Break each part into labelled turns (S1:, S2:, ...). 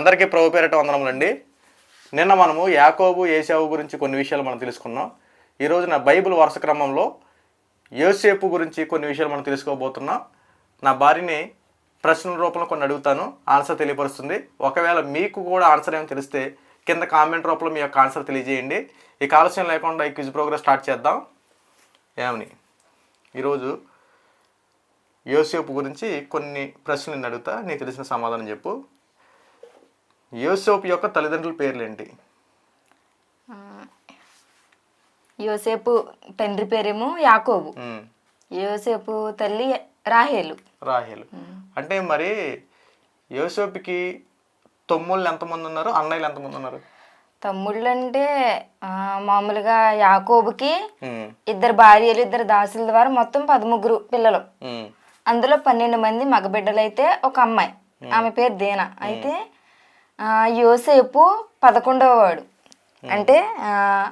S1: అందరికీ ప్రభు పేరట వందనములండి. నిన్న మనము యాకోబు ఏసావు గురించి కొన్ని విషయాలు మనం తెలుసుకున్నాం. ఈరోజు నా బైబిల్ వరుస క్రమంలో యోసేపు గురించి కొన్ని విషయాలు మనం తెలుసుకోబోతున్నాం. నా భార్యని ప్రశ్నల రూపంలో కొన్ని అడుగుతాను. ఆన్సర్ తెలియపరుస్తుంది. ఒకవేళ మీకు కూడా ఆన్సర్ ఏమో తెలిస్తే కింద కామెంట్ రూపంలో మీ యొక్క ఆన్సర్ తెలియజేయండి. ఈ ఆలస్యం లేకుండా ఈ క్విజ్ ప్రోగ్రామ్ స్టార్ట్ చేద్దాం. ఏమని? ఈరోజు యోసేపు గురించి కొన్ని ప్రశ్నలు అడుగుతా నీకు తెలిసిన సమాధానం చెప్పు. యోసేపు యొక్క తల్లిదండ్రుల పేర్లేంటి?
S2: యోసేపు తండ్రి పేరేమో యాకోబు. యోసేపు తల్లి రాహేలు.
S1: రాహేలు. అంటే మరి యోసేపుకి తమ్ముళ్ళు ఎంతమంది ఉన్నారు? అన్నయ్యలు ఎంతమంది ఉన్నారు?
S2: తమ్ముళ్ళు అంటే మామూలుగా యాకోబుకి ఇద్దరు భార్యలు ఇద్దరు దాసుల ద్వారా మొత్తం పదముగ్గురు పిల్లలు. అందులో పన్నెండు మంది మగబిడ్డలు అయితే ఒక అమ్మాయి. ఆమె పేరు దేనా? అయితే యోసేపు పదకొండవ వాడు. అంటే ఆ,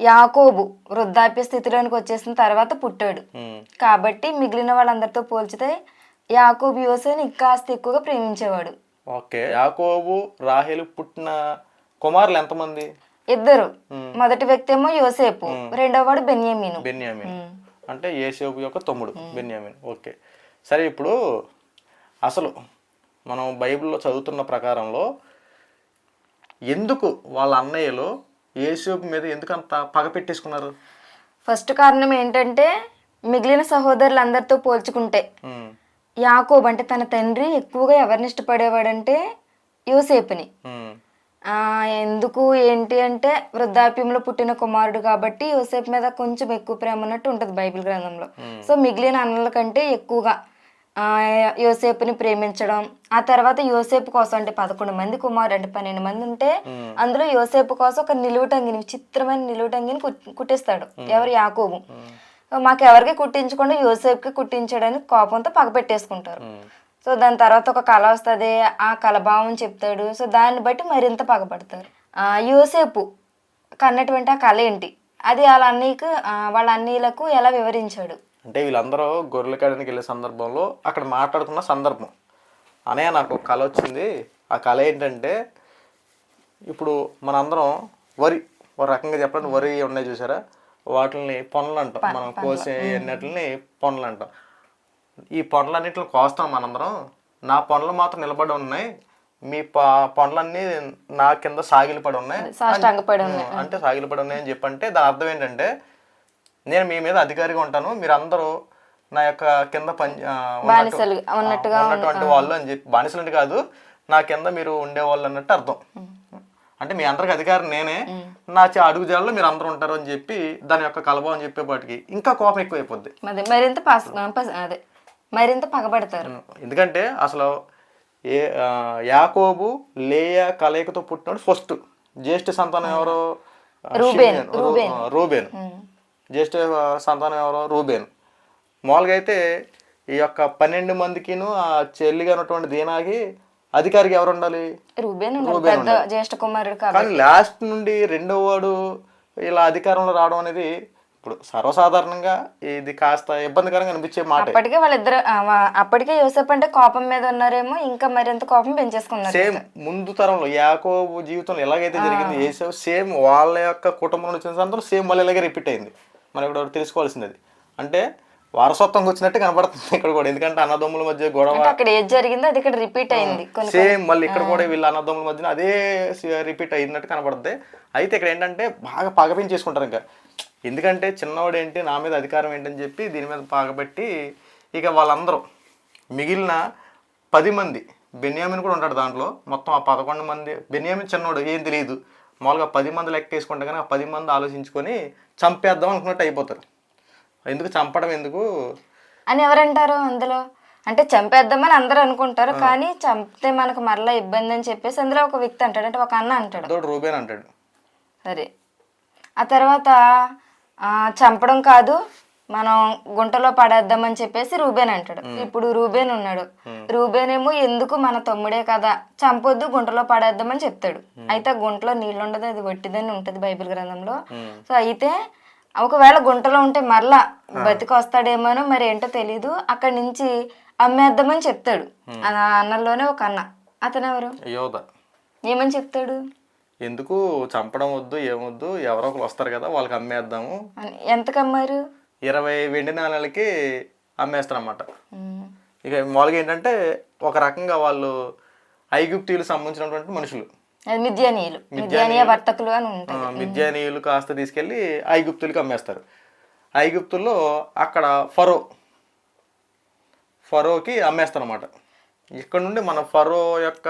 S2: యాకోబు వృద్ధాప్య స్థితిలోనికి వచ్చేసిన తర్వాత పుట్టాడు.
S1: ఉమ్.
S2: కాబట్టి మిగిలిన వాళ్ళందరితో పోల్చితే యాకోబు యోసేని ఇంకాస్త ఎక్కువగా ప్రేమించేవాడు.
S1: ఓకే. యాకోబు రాహేలు పుట్టిన కుమారులు ఎంతమంది?
S2: ఇద్దరు. మొదటి వ్యక్తి ఏమో యోసేపు రెండో వాడు బెన్యామీను.
S1: బెన్యామిన్. అంటే ఏసేపు యొక్క తమ్ముడు బెన్యామిన్. ఓకే. సరే ఇప్పుడు అసలు మనం బైబిల్లో చదువుతున్న ప్రకారంలో ఎందుకు వాళ్ళ అన్నయ్యలు ఏసేపు మీద ఎందుకు అంత పగ పెట్టేసుకున్నారు?
S2: ఫస్ట్ కారణం ఏంటంటే మిగిలిన సహోదరులందరితో పోల్చుకుంటే యాకోబ్ అంటే తన తండ్రి ఎక్కువగా ఎవరిని ఇష్టపడేవాడంటే యోసేపుని. ఎందుకు ఏంటి అంటే వృద్ధాప్యంలో పుట్టిన కుమారుడు కాబట్టి యోసేపు మీద కొంచెం ఎక్కువ ప్రేమ ఉన్నట్టు ఉంటుంది బైబిల్ గ్రంథంలో. సో మిగిలిన అన్నల కంటే ఎక్కువగా యోసేపుని ప్రేమించడం ఆ తర్వాత యోసేపు కోసం అంటే పదకొండు మంది కుమారుడు అంటే పన్నెండు మంది ఉంటే అందులో యోసేపు కోసం ఒక నిలువుటంగిని విచిత్రమైన నిలువుటంగిని కుట్- కుట్టిస్తాడు. ఎవరు? యాకోబు. మాకు ఎవరికి కుట్టించకుండా యోసేపుకి కుట్టించడానికి కోపంతో పగపెట్టేసుకుంటారు. సో దాని తర్వాత ఒక కళ వస్తుంది ఆ కలభావం చెప్తాడు. సో దాన్ని బట్టి మరింత పగపడతారు. ఆ, యోసేపు కన్నటువంటి ఆ కళ ఏంటి? అది వాళ్ళ అన్నయ్యకు వాళ్ళ అన్నయ్యలకు ఎలా వివరించాడు?
S1: అంటే వీళ్ళందరూ గొర్రెల కాడానికి వెళ్ళే సందర్భంలో అక్కడ మాట్లాడుకున్న సందర్భం. అనే నాకు ఒక కళ వచ్చింది. ఆ కళ ఏంటంటే ఇప్పుడు మనందరం వరి ఒక రకంగా చెప్పాలంటే వరి ఉన్నాయి చూసారా? వాటిని పొనలు అంటాం మనం కోసే అన్నిటిని పొనలు అంటాం ఈ పొనలన్నిటిని కోస్తాం మనందరం. నా పొనలు మాత్రం నిలబడి ఉన్నాయి. మీ ప పొనలన్నీ నా కింద సాగిలపడి ఉన్నాయి.
S2: ఉన్నాయి.
S1: అంటే సాగిలపడి ఉన్నాయని చెప్పంటే దాని అర్థం ఏంటంటే నేను మీ మీద అధికారిగా ఉంటాను. మీరు అందరూ నా యొక్క కింద పని ఉన్నటువంటి వాళ్ళు అని చెప్పి బానిసలు కాదు నా కింద మీరు ఉండేవాళ్ళు అన్నట్టు అర్థం. అంటే మీ అందరికి అధికారం నేనే. నా అడుగు జాడలో మీరు అందరూ ఉంటారు అని చెప్పి దాని యొక్క కలభం చెప్పేపాటికి ఇంకా కోపం ఎక్కువైపోద్ది.
S2: మరి మరింత అదే మరింత పగబడతారు.
S1: ఎందుకంటే అసలు ఏ యాకోబు లేయా కలయికతో పుట్టినాడు ఫస్ట్. జ్యేష్ఠ సంతానం ఎవరు?
S2: రూబేన్,
S1: రూబేన్. జ్యేష్ఠ సంతానం ఎవరు రూబేన్. మామూలుగా అయితే ఈ యొక్క పన్నెండు మందికిను ఆ చెల్లిగా ఉన్నటువంటి దీనాకి అధికారికి ఎవరు ఉండాలి?
S2: రూబేన్ జ్యేష్ఠ కుమారుడు కాబట్టి.
S1: కానీ లాస్ట్ నుండి రెండో వాడు ఇలా అధికారంలో రావడం అనేది ఇప్పుడు సర్వసాధారణంగా ఇది కాస్త ఇబ్బందికరంగా అనిపించే మాట.
S2: అప్పటికే వాళ్ళిద్దరు అప్పటికే యోసేపు అంటే కోపం మీద ఉన్నారేమో ఇంకా మరింత కోపం పెంచేసుకున్నారు.
S1: సేమ్ ముందు తరంలో యాకోబు జీవితంలో ఎలాగైతే జరిగింది ఏసావు సేమ్ వాళ్ళ యొక్క కుటుంబంలో వచ్చిన సేమ్ వాళ్ళు ఇలాగే రిపీట్ అయింది. మనం ఇక్కడ తెలుసుకోవాల్సింది అది. అంటే వారసత్వంగా వచ్చినట్టు కనబడుతుంది ఇక్కడ కూడా. ఎందుకంటే అన్నదమ్ముల మధ్య గొడవ.
S2: అక్కడ ఏది జరిగిందో అది ఇక్కడ రిపీట్ అయింది
S1: సేమ్ మళ్ళీ ఇక్కడ కూడా వీళ్ళ అన్నదమ్ముల మధ్యన అదే రిపీట్ అయినట్టు కనబడుతుంది అయితే ఇక్కడ ఏంటంటే బాగా పగపించేసుకుంటారు ఇంకా. ఎందుకంటే చిన్నవాడు ఏంటి నా మీద అధికారం ఏంటని చెప్పి దీని మీద పగబెట్టి ఇక వాళ్ళందరూ మిగిలిన పది మంది బెన్యామిన్ కూడా ఉంటాడు దాంట్లో. మొత్తం ఆ పదకొండు మంది బెన్యామిన్ చిన్నవాడు ఏం తెలియదు. మామూలుగా పది మంది లెక్క వేసుకుంటే కానీ ఆ పది మంది ఆలోచించుకొని చంపేద్దాం అనుకున్నట్టు అయిపోతారు. ఎందుకు చంపడం ఎందుకు?
S2: అని ఎవరంటారు అందులో? అంటే చంపేద్దామని అందరూ అనుకుంటారు కానీ చంపితే మనకు మరలా ఇబ్బంది అని చెప్పేసి అందులో ఒక వ్యక్తి అంటాడు. అంటే ఒక అన్న అంటాడు.
S1: రూబేన్ అంటాడు.
S2: సరే. ఆ తర్వాత చంపడం కాదు మనం గుంటలో పడేద్దామని చెప్పేసి రూబేన్ అంటాడు. ఇప్పుడు రూబేన్ ఉన్నాడు. రూబేన్ ఏమో ఎందుకు మన తమ్ముడే కదా చంపొద్దు గుంటలో పడేద్దామని చెప్తాడు. అయితే ఆ గుంటలో నీళ్ళు ఉండదు అది వట్టిదని ఉంటది బైబిల్ గ్రంథంలో. సో అయితే ఒకవేళ గుంటలో ఉంటే మరలా బతికి వస్తాడేమోనో మరి ఏంటో తెలీదు. అక్కడి నుంచి అమ్మేద్దామని చెప్తాడు. అన్నల్లోనే ఒక అన్న. అతను ఎవరు?
S1: యోధ.
S2: ఏమని చెప్తాడు?
S1: ఎందుకు చంపడం వద్దు ఏమొద్దు ఎవరో ఒకరు వస్తారు కదా వాళ్ళకి అమ్మేద్దాము.
S2: అని. ఎంతకు అమ్మారు
S1: ఇరవై వెండి నాణాలకి అమ్మేస్తారన్నమాట. ఇక మామూలుగా ఏంటంటే ఒక రకంగా వాళ్ళు ఐగుప్తీయులకు సంబంధించినటువంటి మనుషులు.
S2: అది మిద్యానీయులు మిద్యానీయ వర్తకులు అని
S1: ఆ,
S2: ఉంటాయి
S1: మిద్యానీయులు కాస్త తీసుకెళ్ళి ఐగుప్తులకి అమ్మేస్తారు. ఐగుప్తుల్లో అక్కడ ఫరో ఫరోకి అమ్మేస్తారు అనమాట ఇక్కడ నుండి మన ఫరో యొక్క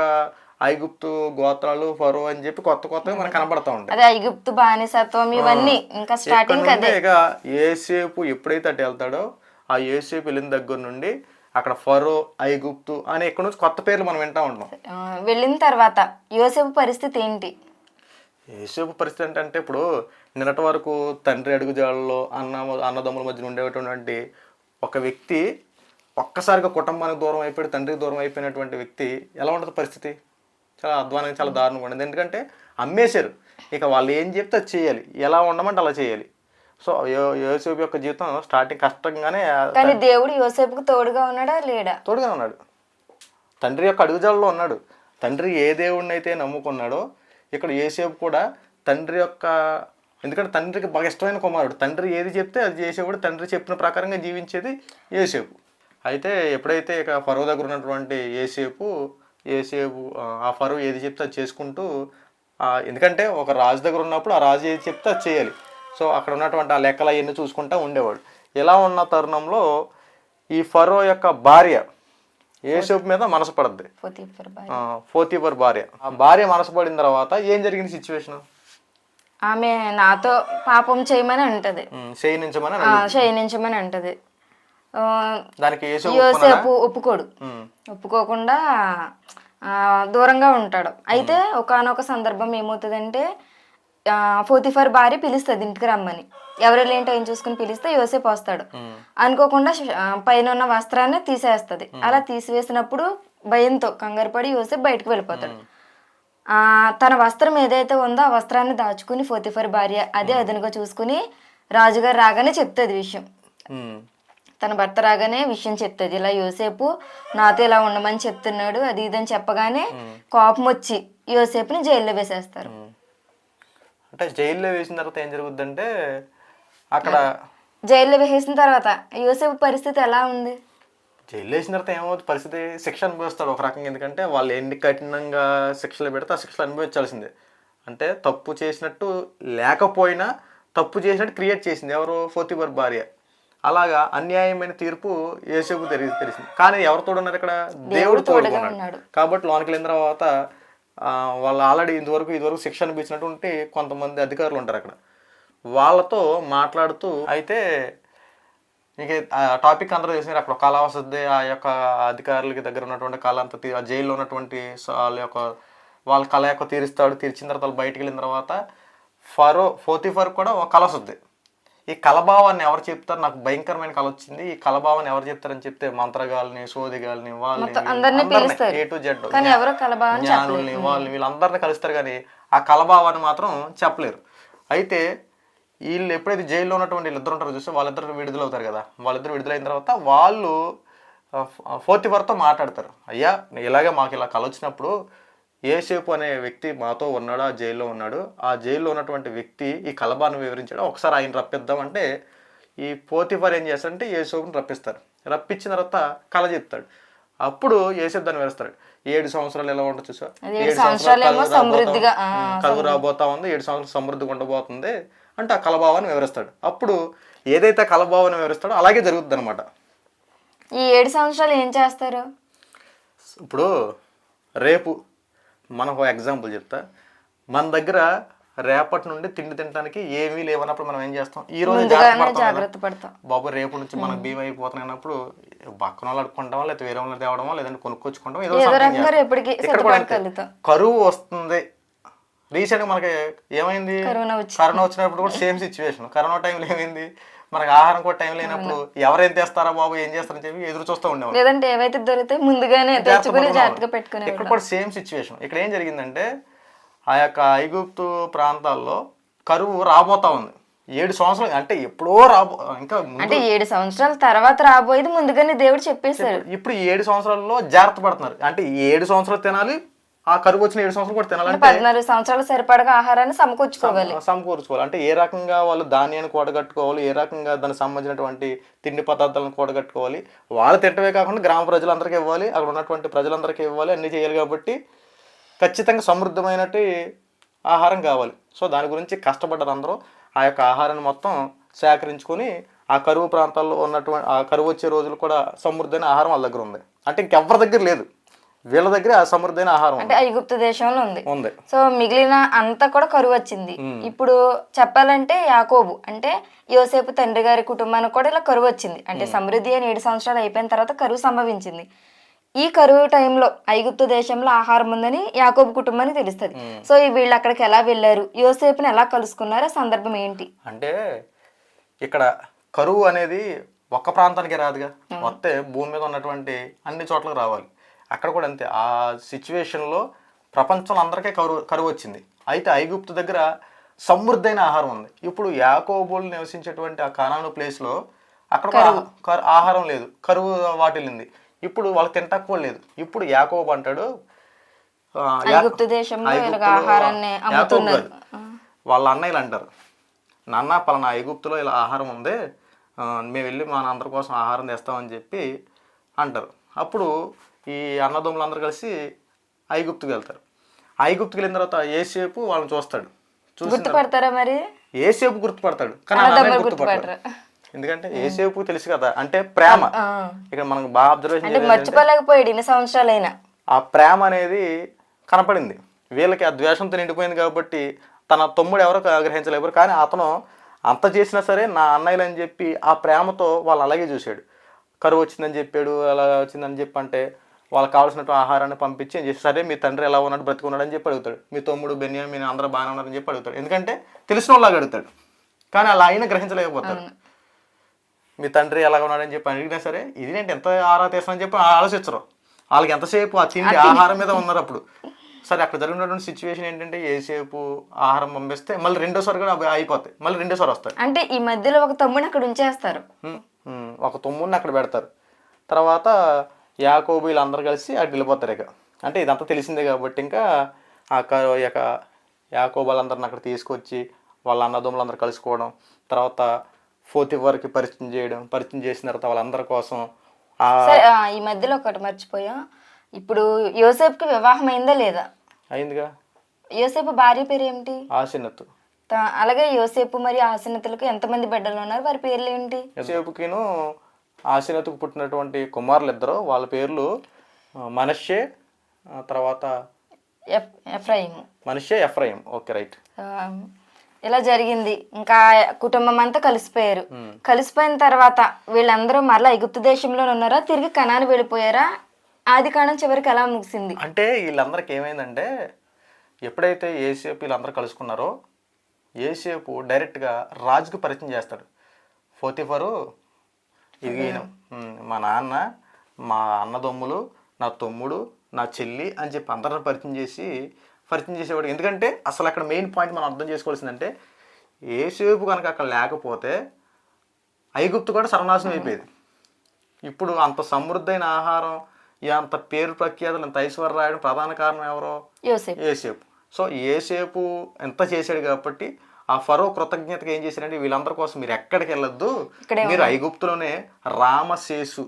S1: ఐగుప్తు గోత్రాలు ఫరో అని చెప్పి కొత్త కొత్తగా మనకు కనబడతా ఉంటాయి.
S2: అదే ఐగుప్తు బానిసత్వం ఇవన్నీ ఇంకా స్టార్టింగ్ అదే
S1: ఇక ఏసేపు ఎప్పుడైతే అటు వెళ్తాడో ఆ ఏసేపు వెళ్ళిన దగ్గర నుండి అక్కడ ఫరో ఐగుప్తు అని ఇక్కడ నుంచి కొత్త పేర్లు మనం వింటా ఉంటాం.
S2: వెళ్ళిన తర్వాత యోసేపు పరిస్థితి ఏంటి?
S1: ఏసేపు పరిస్థితి ఏంటంటే ఇప్పుడు నిన్నటి వరకు తండ్రి అడుగుజాడల్లో అన్న అన్నదమ్ముల మధ్యన ఉండేటువంటి ఒక వ్యక్తి ఒక్కసారిగా కుటుంబానికి దూరం అయిపోయి తండ్రికి దూరం అయిపోయినటువంటి వ్యక్తి ఎలా ఉంటుంది పరిస్థితి? చాలా అధ్వానంగా చాలా దారుణంగా ఉండదు. ఎందుకంటే అమ్మేశారు. ఇక వాళ్ళు ఏం చెప్తే అది చేయాలి. ఎలా ఉండమంటే అలా చేయాలి. సో యోసేపు యొక్క జీవితం స్టార్టింగ్ కష్టంగానే
S2: కానీ దేవుడు యోసేపుకు తోడుగా ఉన్నాడా? లేడా?
S1: తోడుగా ఉన్నాడు. తండ్రి యొక్క అడుగుజాడలో ఉన్నాడు. తండ్రి ఏ దేవుడిని అయితే నమ్ముకున్నాడో ఇక్కడ ఏసేపు కూడా తండ్రి యొక్క ఎందుకంటే తండ్రికి బాగా ఇష్టమైన కుమారుడు. తండ్రి ఏది చెప్తే అది చేసేవాడు. తండ్రి చెప్పిన ప్రకారంగా జీవించేది ఏసేపు అయితే ఎప్పుడైతే ఇక ఫరో దగ్గర ఉన్నటువంటి ఏసేపు ఏసేపు ఆ, ఆ ఫరో ఏది చెప్తే అది చేసుకుంటూ ఎందుకంటే ఒక రాజు దగ్గర ఉన్నప్పుడు ఆ రాజు ఏది చెప్తే అది చేయాలి. సో అక్కడ ఉన్నటువంటి ఆ లెక్కలు అవన్నీ చూసుకుంటూ ఉండేవాడు. ఇలా ఉన్న తరుణంలో ఈ ఫరో యొక్క భార్య ఏసేపు మీద మనసు పడద్ది.
S2: పోతీఫర్ భార్య.
S1: ఆ భార్య. మనసు పడిన తర్వాత ఏం జరిగింది సిచ్యువేషన్
S2: ఆమె నాతో పాపం చేయమని అంటది.
S1: చేయనించమని
S2: ఆ, శయనించమని అంటది. యోసేపు ఒప్పుకోడు. ఒప్పుకోకుండా ఆ, దూరంగా ఉంటాడు. అయితే ఒకానొక సందర్భం ఏమవుతుందంటే పోతిఫర్ భార్య పిలుస్తుంది ఇంటికి రమ్మని. ఎవరు ఏంటో ఏం చూసుకుని పిలిస్తే యోసేపు వస్తాడు. అనుకోకుండా పైన ఉన్న వస్త్రాన్ని తీసేస్తుంది. అలా తీసివేసినప్పుడు భయంతో కంగారు పడి యోసేపు బయటకు వెళ్ళిపోతాడు. ఆ, తన వస్త్రం ఏదైతే ఉందో ఆ వస్త్రాన్ని దాచుకుని ఫోతిఫర్ భార్య అదే అదనుగా చూసుకుని రాజుగారు రాగానే చెప్తుంది విషయం. తన భర్త రాగానే విషయం చెప్తుంది ఇలా యోసేపు నాతో ఇలా ఉండమని చెప్తున్నాడు అది ఇదని చెప్పగానే కోపం వచ్చి యోసేపుని జైల్లో వేసేస్తారు.
S1: అంటే జైల్లో వేసిన తర్వాత ఏం జరుగుద్దంటే అక్కడ
S2: జైల్లో వేసేసిన తర్వాత యోసేపు పరిస్థితి ఎలా ఉంది?
S1: జైల్లో వేసిన తర్వాత ఏమవుతుంది? పరిస్థితి శిక్ష అనుభవిస్తాడు ఒక రకంగా. ఎందుకంటే వాళ్ళు ఎన్ని కఠినంగా శిక్షలు పెడితే ఆ శిక్షలు అనుభవించాల్సిందే. అంటే తప్పు చేసినట్టు లేకపోయినా తప్పు చేసినట్టు క్రియేట్ చేసింది. ఎవరు? ఫోతిబర్ భార్య. అలాగా అన్యాయమైన తీర్పు ఏసేపు తెలిసి తెలిసింది. కానీ ఎవరు తోడున్నారు ఇక్కడ? దేవుడు తోడుకున్నాడు. కాబట్టి లోనికి వెళ్ళిన తర్వాత వాళ్ళు ఆల్రెడీ ఇంతవరకు ఇదివరకు శిక్ష అనిపించినటువంటి కొంతమంది అధికారులు ఉంటారు అక్కడ. వాళ్ళతో మాట్లాడుతూ అయితే మీకు ఆ టాపిక్ అందరూ తెలిసిన అక్కడ కళ వస్తుంది ఆ యొక్క అధికారులకి దగ్గర ఉన్నటువంటి కళ అంతా తీ- ఆ జైల్లో ఉన్నటువంటి వాళ్ళ యొక్క వాళ్ళ కళ యొక్క తీరుస్తాడు. తీర్చిన తర్వాత వాళ్ళు బయటికి వెళ్ళిన తర్వాత ఫరో ఫోతిఫర్ కూడా ఒక కళ వస్తుంది ఈ కలభావాన్ని ఎవరు చెప్తారు? నాకు భయంకరమైన కళ వచ్చింది. ఈ కలభావాన్ని ఎవరు చెప్తారని చెప్తే మంత్రగాల్ని సోదిగాల్ని వాళ్ళని. ఏ టు జెడ్ జ్ఞానుల్ని వాళ్ళని వీళ్ళందరినీ కలుస్తారు కానీ ఆ కలభావాన్ని మాత్రం చెప్పలేరు. అయితే వీళ్ళు ఎప్పుడైతే జైల్లో ఉన్నటువంటి వీళ్ళిద్దరు ఉంటారో చూస్తే వాళ్ళిద్దరు విడుదల అవుతారు కదా. వాళ్ళిద్దరు విడుదలైన తర్వాత వాళ్ళు ఫోర్త్తో మాట్లాడతారు. అయ్యా ఇలాగే మాకు ఇలా కల వచ్చినప్పుడు ఏసేపు అనే వ్యక్తి మాతో ఉన్నాడు? ఆ జైల్లో ఉన్నాడు. ఆ జైల్లో ఉన్నటువంటి వ్యక్తి ఈ కలబాను వివరించాడు? ఒకసారి ఆయన రప్పిద్దామంటే ఈ పోతిఫర్ ఏం చేస్తాడంటే ఏసేపుని రప్పిస్తారు రప్పించిన తర్వాత కళ చెప్తాడు అప్పుడు ఏసేపు దాన్ని వివరిస్తాడు. ఏడు సంవత్సరాలు ఎలా ఉంటుంది చూసా
S2: అది ఏడు
S1: ఉమ్, కలుగు రాబోతా ఉంది ఏడు సంవత్సరాలు సమృద్ధిగా ఉండబోతుంది అంటే ఆ కలభావాన్ని వివరిస్తాడు. అప్పుడు ఏదైతే కలభావాన్ని వివరిస్తాడో అలాగే జరుగుతుంది అనమాట
S2: ఈ ఏడు సంవత్సరాలు ఏం చేస్తారు?
S1: ఇప్పుడు రేపు మనం ఒక ఎగ్జాంపుల్ చెప్తా. మన దగ్గర రేపటి నుండి తిండి తినడానికి ఏమీ లేవన్నప్పుడు మనం ఏం చేస్తాం? ఈ రోజు జాగ్రత్త పడతాం బాబు రేపు నుంచి మనకు భీమ అయిపోతున్నాయి అన్నప్పుడు పక్కన వాళ్ళు లేకపోతే వేరే వాళ్ళని తేవడమో లేదంటే కొనుక్కొచ్చుకుంటాం ఏదో. కరువు వస్తుంది. రీసెంట్ మనకి ఏమైంది.
S2: కరోనా
S1: వచ్చినప్పుడు కూడా సేమ్ సిచ్యువేషన్ కరోనా టైంలో ఏమైంది? మనకి ఆహారం కూడా టైం లేనప్పుడు ఎవరేం తెస్తారా బాబు ఏం చేస్తారని చెప్పి ఎదురు చూస్తూ ఉండేవాళ్ళు.
S2: లేదంటే ఏవైతే దొరికితే ముందుగానే తెచ్చుకుని జాగ్రత్తగా. పెట్టుకునే
S1: ఇక్కడ కూడా సేమ్ సిచ్యువేషన్. ఇక్కడ ఏం జరిగిందంటే ఆ యొక్క ఐగుప్తు ప్రాంతాల్లో కరువు రాబోతా ఉంది. ఏడు సంవత్సరాలు అంటే ఎప్పుడో రాబో ఇంకా
S2: అంటే ఏడు సంవత్సరాల తర్వాత రాబోయేది ముందుగానే దేవుడు చెప్పేశారు
S1: ఇప్పుడు ఈ ఏడు సంవత్సరాల్లో జాగ్రత్త పడుతున్నారు. అంటే ఈ ఏడు సంవత్సరాలు తినాలి ఆ కరువు వచ్చిన ఏడు సంవత్సరాలు కూడా తినాలంటే
S2: పద్నాలుగు సంవత్సరాల సరిపడగా ఆహారాన్ని సమకూర్చుకోవాలి.
S1: సమ- సమకూర్చుకోవాలి. అంటే ఏ రకంగా వాళ్ళు ధాన్యాన్ని కూడగట్టుకోవాలి ఏ రకంగా దానికి సంబంధించినటువంటి తిండి పదార్థాలను కూడగట్టుకోవాలి వాళ్ళు తింటమే కాకుండా గ్రామ ప్రజలందరికీ ఇవ్వాలి అక్కడ ఉన్నటువంటి ప్రజలందరికీ ఇవ్వాలి అన్ని చేయాలి కాబట్టి ఖచ్చితంగా సమృద్ధమైనటి ఆహారం కావాలి. సో దాని గురించి కష్టపడ్డారు అందరూ. ఆ యొక్క ఆహారాన్ని మొత్తం సేకరించుకొని ఆ కరువు ప్రాంతాల్లో ఉన్నటువంటి ఆ కరువు వచ్చే రోజులు కూడా సమృద్ధమైన ఆహారం వాళ్ళ దగ్గర ఉంది. అంటే ఇంకెవరి దగ్గర లేదు. వీళ్ళ దగ్గర ఆ సమృద్ధమైన ఆహారం
S2: అంటే ఐగుప్తు దేశంలో ఉంది.
S1: ఉంది.
S2: సో మిగిలిన అంతా కూడా కరువు వచ్చింది. ఇప్పుడు చెప్పాలంటే యాకోబు అంటే యోసేపు తండ్రి గారి కుటుంబానికి కూడా ఇలా కరువు వచ్చింది. అంటే సమృద్ధి అని ఏడు సంవత్సరాలు అయిపోయిన తర్వాత కరువు సంభవించింది. ఈ కరువు టైంలో ఐగుప్తు దేశంలో ఆహారం ఉందని యాకోబు కుటుంబానికి తెలుస్తుంది. సో ఈ వీళ్ళు అక్కడికి ఎలా వెళ్ళారు? యోసేపుని ఎలా కలుసుకున్నారు ఆ సందర్భం ఏంటి?
S1: అంటే ఇక్కడ కరువు అనేది ఒక్క ప్రాంతానికి రాదుగా. వస్తే భూమి మీద ఉన్నటువంటి అన్ని చోట్లకు రావాలి. అక్కడ కూడా అంతే. ఆ సిచ్యువేషన్లో ప్రపంచంలో అందరికీ కరువు కరువు వచ్చింది. అయితే ఐగుప్తు దగ్గర సమృద్ధైన ఆహారం ఉంది. ఇప్పుడు యాకోబులు నివసించేటువంటి ఆ కానాను ప్లేస్లో అక్కడ ఆహారం లేదు. కరువు వాటిల్లింది. ఇప్పుడు వాళ్ళకి తింటాకు కూడా లేదు. ఇప్పుడు యాకోబు అంటాడు. వాళ్ళ అన్నయ్యలు అంటారు నాన్న పలానా ఐగుప్తులో ఇలా ఆహారం ఉంది. మేము వెళ్ళి మా అందరి కోసం ఆహారం తెస్తామని చెప్పి అంటారు. అప్పుడు ఈ అన్నదమ్ములందరూ కలిసి ఐగుప్తుకి వెళ్తారు. ఐగుప్తుకి వెళ్ళిన తర్వాత ఏసేపు వాళ్ళని చూస్తాడు.
S2: గుర్తుపడతారా మరి?
S1: ఏసేపు గుర్తుపడతాడు? కానీ
S2: అన్నదమ్ములు గుర్తుపడరు.
S1: ఎందుకంటే ఏసేపు తెలుసు కదా అంటే ప్రేమ. ఇక్కడ మనకు బాగా అబ్జర్వేషన్
S2: అంటే మర్చిపోలేకపోయాడు ఇన్ని సంవత్సరాలైనా.
S1: ఆ ప్రేమ అనేది కనపడింది. వీళ్ళకి ఆ ద్వేషంతో నిండిపోయింది కాబట్టి తన తమ్ముడు ఎవరో గ్రహించలేరు కానీ అతను అంత చేసినా సరే నా అన్నయ్యలు అని చెప్పి ఆ ప్రేమతో వాళ్ళు అలాగే చూశాడు. కరువు వచ్చిందని చెప్పాడు అలా వచ్చిందని చెప్పి అంటే వాళ్ళకి కావాల్సినట్టు ఆహారాన్ని పంపించి సరే మీ తండ్రి ఎలా ఉన్నాడు బ్రతికున్నాడు అని చెప్పి అడుగుతాడు. మీ తమ్ముడు బెన్యామిన్ అందరూ బాగానే ఉన్నారని చెప్పి అడుగుతాడు. ఎందుకంటే తెలిసిన వాళ్ళగా అడుగుతాడు. కానీ అలా అయినా గ్రహించలేకపోతాడు. మీ తండ్రి ఎలా ఉన్నాడని చెప్పి అడిగినా సరే ఇది నేను ఎంత ఆరా తీసానని చెప్పి ఆలోచించరు. వాళ్ళకి ఎంతసేపు ఆ తిండి ఆహారం మీద ఉన్నారు అప్పుడు. సరే అక్కడ జరిగినటువంటి సిచ్యువేషన్ ఏంటంటే ఏసేపు ఆహారం పంపిస్తే మళ్ళీ రెండోసారి కూడా అయిపోతాయి. మళ్ళీ రెండోసారి వస్తాయి.
S2: అంటే ఈ మధ్యలో ఒక తమ్ముడిని అక్కడ ఉంచేస్తారు.
S1: ఒక తుమ్ముడిని అక్కడ పెడతారు. తర్వాత యాకోబు వీళ్ళందరూ కలిసి అటు వెళ్ళిపోతారు ఇక. అంటే ఇదంతా తెలిసిందే కాబట్టి ఇంకా ఆ క- యొక్క యాకోబు వాళ్ళందరిని అక్కడ తీసుకొచ్చి వాళ్ళ అన్నదమ్ములందరూ కలుసుకోవడం తర్వాత ఫోర్త్ వరకు పరిచయం చేయడం పరిచయం చేసిన తర్వాత వాళ్ళందరి కోసం
S2: ఈ మధ్యలో ఒకటి మర్చిపోయా. ఇప్పుడు యోసేపుకి వివాహం అయిందా లేదా?
S1: అయిందిగా.
S2: యోసేపు భార్య పేరు ఏమిటి
S1: ఆశీనత్తు.
S2: త- అలాగే యోసేపు మరియు ఆసనతులకు ఎంతమంది బిడ్డలు ఉన్నారు? వారి పేర్లు ఏంటి
S1: యోసేపుకిను ఆశీనతుకు పుట్టినటువంటి కుమారులు ఇద్దరు వాళ్ళ పేర్లు ఆ, తర్వాత
S2: F Ephraim.
S1: Manasseh Ephraim okay right.
S2: ఇలా జరిగింది. ఇంకా కుటుంబం అంతా కలిసిపోయారు. కలిసిపోయిన తర్వాత వీళ్ళందరూ మరలా ఎగుప్తు దేశంలో ఉన్నారా? తిరిగి కణాన్ని వెళ్ళిపోయారా? ఆది కాలం చివరికి ఎలా ముగిసింది?
S1: అంటే వీళ్ళందరికి ఏమైందంటే ఎప్పుడైతే ఏసేపు వీళ్ళందరూ కలుసుకున్నారో ఏసేపు డైరెక్ట్గా రాజుకి పరిచయం చేస్తాడు. ఫోతిఫరు ఇది మా నాన్న మా అన్నదమ్ములు నా తమ్ముడు నా చెల్లి అని చెప్పి అందరిని పరిచయం చేసి పరిచయం చేసేవాడు. ఎందుకంటే అసలు అక్కడ మెయిన్ పాయింట్ మనం అర్థం చేసుకోవాల్సిందంటే ఏసేపు కనుక అక్కడ లేకపోతే ఐగుప్తు కూడా సర్వనాశనం అయిపోయేది. ఇప్పుడు అంత సమృద్ధైన ఆహారం అంత పేరు ప్రఖ్యాతులు ఇంత ఐశ్వర్యం రాయడం ప్రధాన కారణం ఎవరో? ఏసేపు సో ఏసేపు ఎంత చేశాడు కాబట్టి ఆ ఫరో కృతజ్ఞతగా ఏం చేశాడంటే వీళ్ళందరి కోసం మీరు ఎక్కడికి వెళ్ళొద్దు మీరు ఐగుప్తులోనే రామశేసు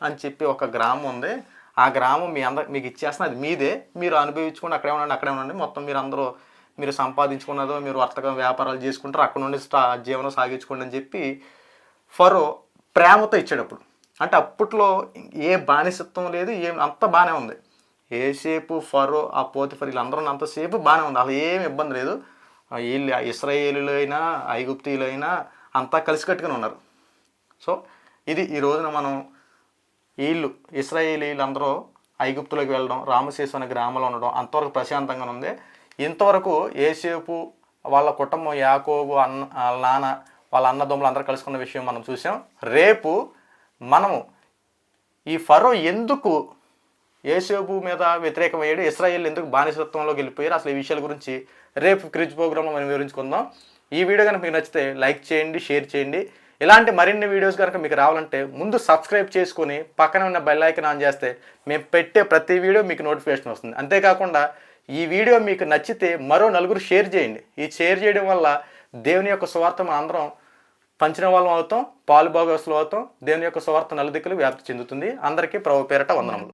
S1: అని చెప్పి ఒక గ్రామం ఉంది. ఆ గ్రామం మీ అందరు మీకు ఇచ్చేస్తున్న అది మీదే. మీరు అనుభవించుకుని అక్కడే ఉండండి అక్కడే ఉండండి. మొత్తం మీరు అందరూ మీరు సంపాదించుకున్నదో మీరు వర్తకం వ్యాపారాలు చేసుకుంటారు అక్కడ నుండి స్టా జీవనం సాగించుకోండి అని చెప్పి ఫరో ప్రేమతో ఇచ్చాడు అప్పుడు. అంటే అప్పట్లో ఏ బానిసత్వం లేదు ఏం అంత బాగానే ఉంది. ఏసేపు ఫరో ఆ పోతిఫర్ వీళ్ళందరూ అంతసేపు బాగానే ఉంది. అసలు ఏమి ఇబ్బంది లేదు. వీళ్ళు ఇస్రాయేలీలు అయినా ఐగుప్తీలు అయినా అంతా కలిసికట్టుగానే ఉన్నారు. సో ఇది ఈ రోజున మనం వీళ్ళు ఇస్రాయేలీలందరూ ఐగుప్తులోకి వెళ్ళడం రామశేషు అనే గ్రామంలో ఉండడం అంతవరకు ప్రశాంతంగా ఉంది. ఇంతవరకు ఏసేపు వాళ్ళ కుటుంబం యాకోబు అన్న వాళ్ళ నాన్న వాళ్ళ అన్నదమ్ములు అందరూ కలుసుకున్న విషయం మనం చూసాం. రేపు మనము ఈ ఫరో ఎందుకు ఏసేపు మీద వ్యతిరేకమయ్యాడు. ఇస్రాయేల్ ఎందుకు బానిసత్వంలోకి వెళ్ళిపోయారు అసలు ఈ విషయాల గురించి రేపు క్రిజ్ ప్రోగ్రాంలో మనం వివరించుకుందాం. ఈ వీడియో కనుక మీకు నచ్చితే లైక్ చేయండి షేర్ చేయండి. ఇలాంటి మరిన్ని వీడియోస్ కనుక మీకు రావాలంటే ముందు సబ్స్క్రైబ్ చేసుకొని పక్కన ఉన్న బెల్ ఐకన్ ఆన్ చేస్తే మేము పెట్టే ప్రతి వీడియో మీకు నోటిఫికేషన్ వస్తుంది. అంతేకాకుండా ఈ వీడియో మీకు నచ్చితే మరో నలుగురు షేర్ చేయండి. ఈ షేర్ చేయడం వల్ల దేవుని యొక్క స్వార్థం అందరం పంచిన వాళ్ళం అవుతాం పాలు భాగస్తులు అవుతాం దేవుని యొక్క స్వార్థ నలుదిక్కులు వ్యాప్తి చెందుతుంది. అందరికీ ప్రభు పేరట వందనములు.